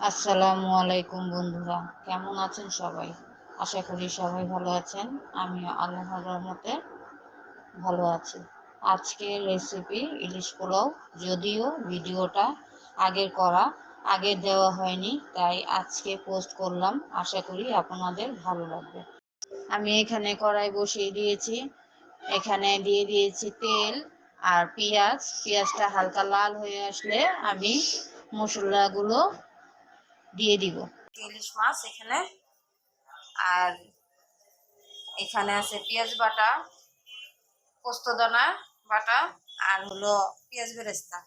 আসসালামু আলাইকুম বন্ধুরা, কেমন আছেন সবাই? আশা করি সবাই ভালো আছেন। আমি আল্লাহর রহমতে ভালো আছি। আজকের রেসিপি ইলিশ পোলাও, যদিও ভিডিওটা আগের করা, আগে দেওয়া হয়নি, তাই আজকে পোস্ট করলাম। আশা করি আপনাদের ভালো লাগবে। আমি এখানে কড়াই বসিয়ে দিয়েছি। এখানে দিয়ে দিয়েছি তেল আর পেঁয়াজ। পেঁয়াজটা হালকা লাল হয়ে আসলে আমি মশলাগুলো দিয়ে দিব। ইলিশ মাছ এখানে। আর এখানে আছে পেঁয়াজ বাটা, পোস্তদানা বাটা, আর হলো পেঁয়াজ বেরেস্তা।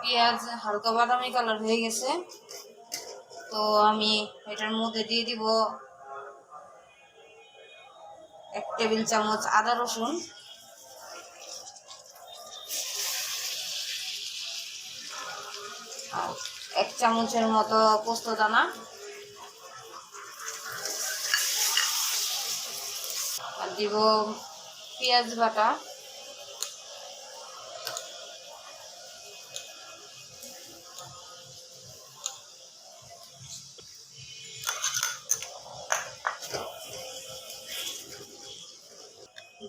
পেঁয়াজ হালকা বাদামি কালার হয়ে গেছে। তো আমি এটার মধ্যে দিয়ে দিব এক টেবিল চামচ আদা রসুন। আর এক চামচের মতো পোস্ত দানা। আর দিব পেঁয়াজ বাটা।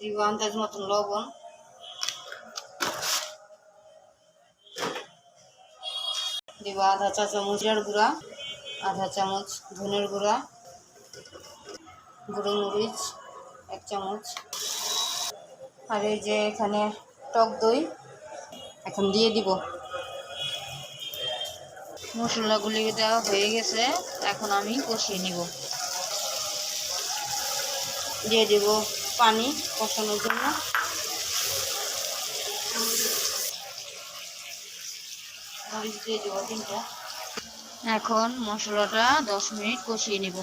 দিব আন্দাজ মতন লবণ। দিব আধা চা চামচ জিরার গুঁড়া, আধা চামচ ধনের গুঁড়া, গুঁড়ো মরিচ, এক চামচ। আর এই যে এখানে টক দই, এখন দিয়ে দিব। মশলাগুলি দেওয়া হয়ে গেছে, এখন আমি কষিয়ে নিব। দিয়ে দিব পানি কষানোর জন্য। মরিচ দিয়ে দেবো তিনটা এখন মশলাটা দশ মিনিট কষিয়ে নিব।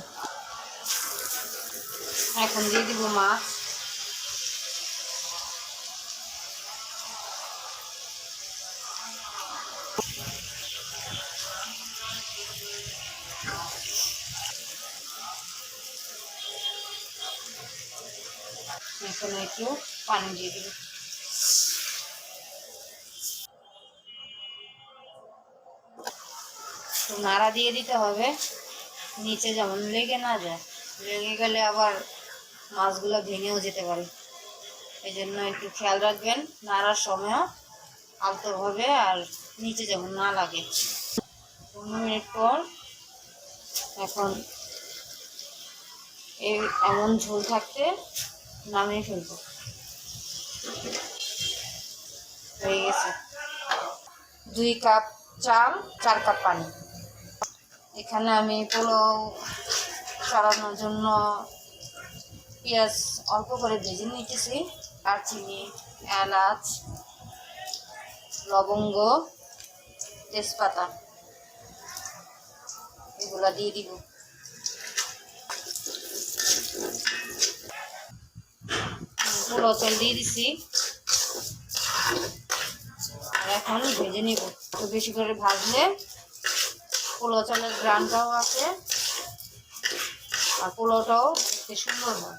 এখন দিয়ে দিব মাছ। এখন একটু পানি দিয়ে দিব। তো নাড়া দিয়ে দিতে হবে। নিচে যেমন লেগে না যায়, লেগে গেলে আবার মাছগুলো ভেঙেও যেতে পারে। এই জন্য একটু খেয়াল রাখবেন, নাড়ার সময়ও আলতোভাবে আর নিচে যেমন না লাগে। পনেরো মিনিট পর এখন এই এমন ঝোল থাকতে নামিয়ে ফেলব। হয়ে গেছে। দুই কাপ চাল, চার কাপ পানি। এখানে আমি পোলাও চালানোর জন্য পেঁয়াজ অল্প করে ভেজে নিতেছি দারচিনি, এলাচ, লবঙ্গ, তেজপাতা, এগুলো দিয়ে দিব। পোলাও চাল দিয়ে দিছি। আর এখন ভেজে নিব। তো বেশি করে ভাজলে চালের গ্রানটাও আছে। আর পোলাওটাও দেখতে সুন্দর হয়।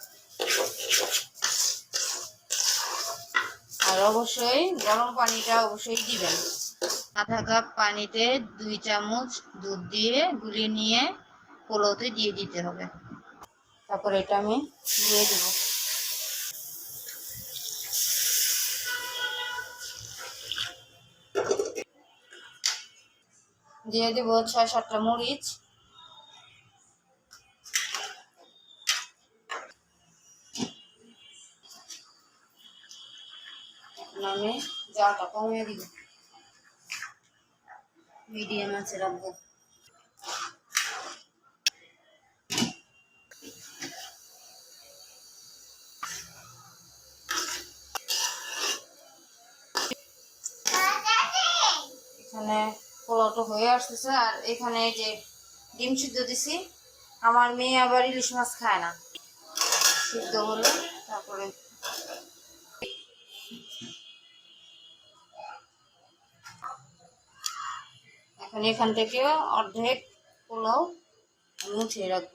আর অবশ্যই গরম পানিটা অবশ্যই দিবেন। আধা কাপ পানিতে দুই চামচ দুধ দিয়ে গুলিয়ে নিয়ে পোলাওতে দিয়ে দিতে হবে। তারপর এটা আমি দিয়ে দেবো। দিয়ে দেব ছয় সাতটা মরিচ। আমি জালটা কমিয়ে দিব। মিডিয়াম আছে রাখব। এখানে পোলাওটা হয়ে আসতেছে। আর এখানে যে ডিম সিদ্ধ দিছি, আমার মেয়ে আবার ইলিশ মাছ খায় না। সিদ্ধ হলে, তারপরে এখন এখান থেকে অর্ধেক পোলাও আমি উঠিয়ে রাখব।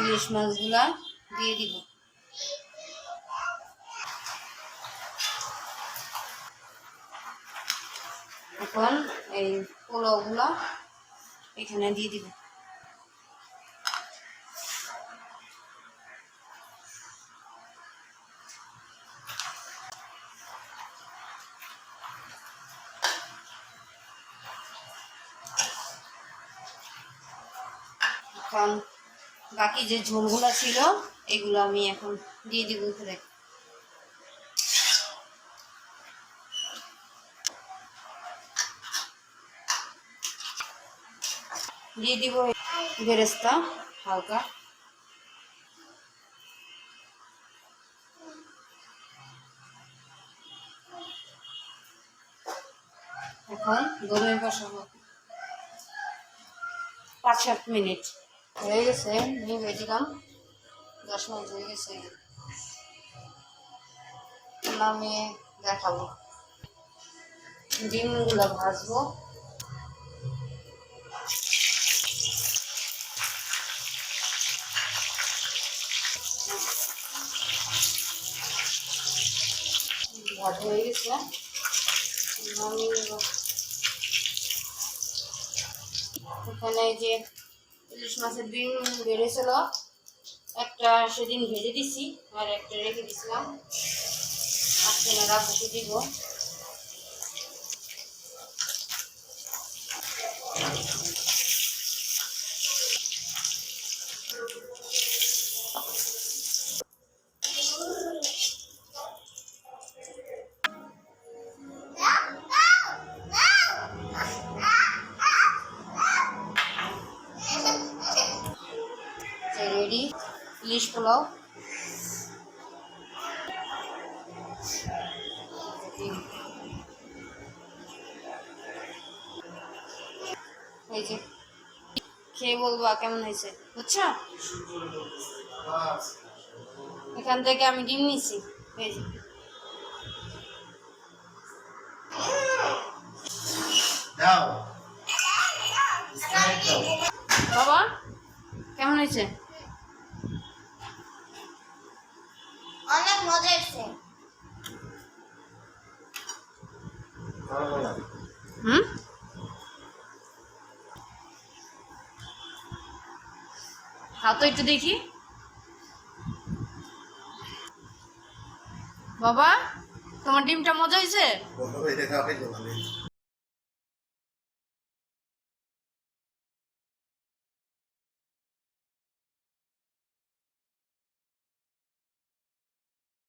ইলিশ মাছগুলা দিয়ে দিব। এখন এই পোলাওগুলা এখানে দিয়ে দিব। এখন বাকি যে ঝোলগুলো ছিল, এগুলো আমি এখন দিয়ে দিব উপরে দিয়ে দিব বেরেস্তা, হালকা। এখন দমে বসাবো। পাঁচ সাত মিনিট। হয়ে গেছে, নিয়ে দিলাম দশ মিনিট হয়ে গেছে। নামিয়ে দেখাবো। ডিমগুলো ভাজবো। ভাজা হয়ে গেছে। নামিয়ে এখানে যে ইলিশ মাছের ডিম বেড়েছিল, একটা সেদিন ভেজে দিছি আর একটা রেখে দিছিলাম। আজকে বসে দিব। পোলাও এই যে খেয়ে বলব কেমন হয়েছে বুঝছ? এখান থেকে আমি ডিম নিছি এই যে। বাবা কেমন হয়েছে? মজা না হুম? খাও তো একটু দেখি। বাবা তোমার ডিমটা মজা হয়েছে।